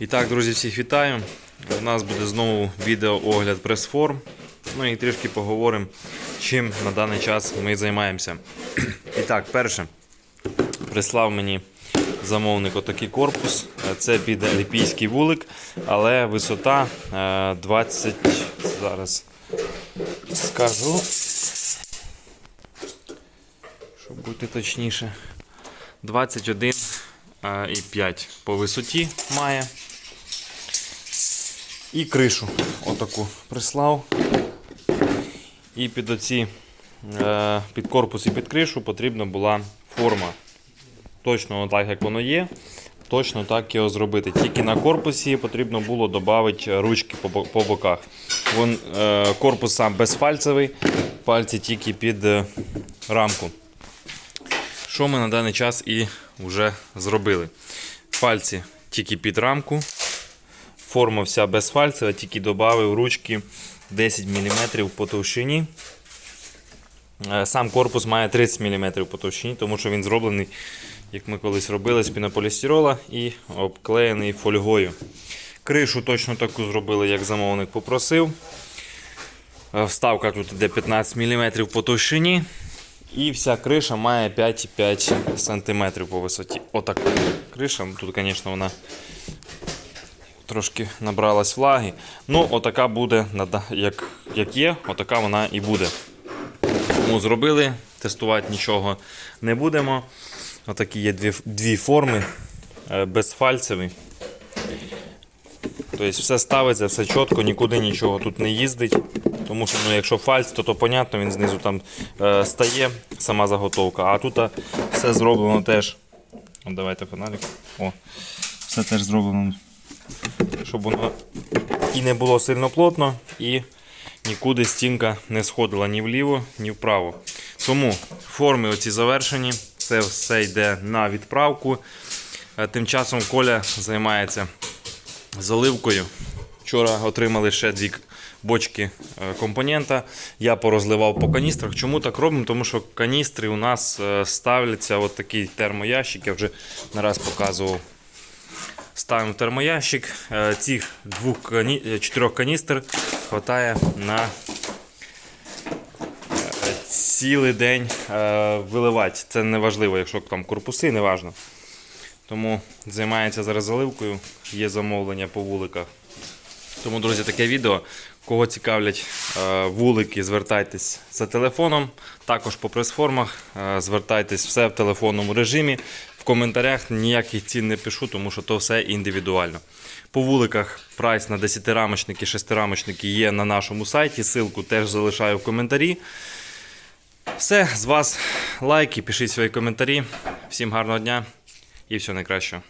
І так, друзі, всіх вітаю. У нас буде знову відеоогляд прес-форм. Ну і трішки поговоримо, чим на даний час ми займаємося. І так, перше, прислав мені замовник отакий корпус. Е, Це під олімпійський вулик, але висота е, 20. Зараз скажу. Щоб бути точніше. 21 е, і 5 по висоті має. І кришу отаку прислав. І під оці, е, під корпус і під кришу потрібна була форма. Точно так, як воно є, точно так його зробити. Тільки на корпусі потрібно було додати ручки по, боках. Вон, е, корпус сам безфальцевий, пальці тільки під е, рамку. Що ми на даний час і вже зробили. Пальці тільки під рамку. Форма вся безфальцева, тільки додав ручки 10 мм по товщині. Е, Сам корпус має 30 мм по товщині, тому що він зроблений, як ми колись робили, з пінополістирола і обклеєний фольгою. Кришу точно таку зробили, як замовник попросив. Е, Вставка тут йде 15 мм по товщині. І вся криша має 5,5 см по висоті. Отака криша. Ну, Тут, звісно, вона трошки набралась влаги. Ну, отака буде, як, як є, отака вона і буде. Тому зробили, тестувати нічого не будемо. Отакі є дві, дві форми, е, безфальцеві. Тобто все ставиться, все чітко, нікуди нічого тут не їздить. Тому що ну, якщо фальц, то, то понятно, він знизу там е, стає сама заготовка. А тут а, все зроблено теж. Давайте фонарик. О, все теж зроблено, щоб воно і не було сильно плотно, і нікуди стінка не сходила ні вліво, ні вправо. Тому форми оці завершені, це все йде на відправку. Е, Тим часом Коля займається заливкою. Вчора отримали ще дві бочки е, компонента. Я порозливав по каністрах. Чому так робимо? Тому що каністри у нас е, ставляться от такий термоящик, я вже не раз показував. Ставимо в термоящик. Е, Цих двох кані... е, чотирьох каністр вистачає на е, цілий день виливати. Це не важливо, якщо там корпуси, не важливо. Тому займається зараз заливкою, є замовлення по вуликах. Тому, друзі, таке відео. Кого цікавлять е, вулики, звертайтесь за телефоном. Також по прес-формах е, звертайтесь все в телефонному режимі. В коментарях ніяких цін не пишу, тому що то все індивідуально. По вуликах прайс на 10-рамочники, 6-рамочники є на нашому сайті. Силку теж залишаю в коментарі. Все, з вас лайки, пишіть свої коментарі. Всім гарного дня і всього найкращого.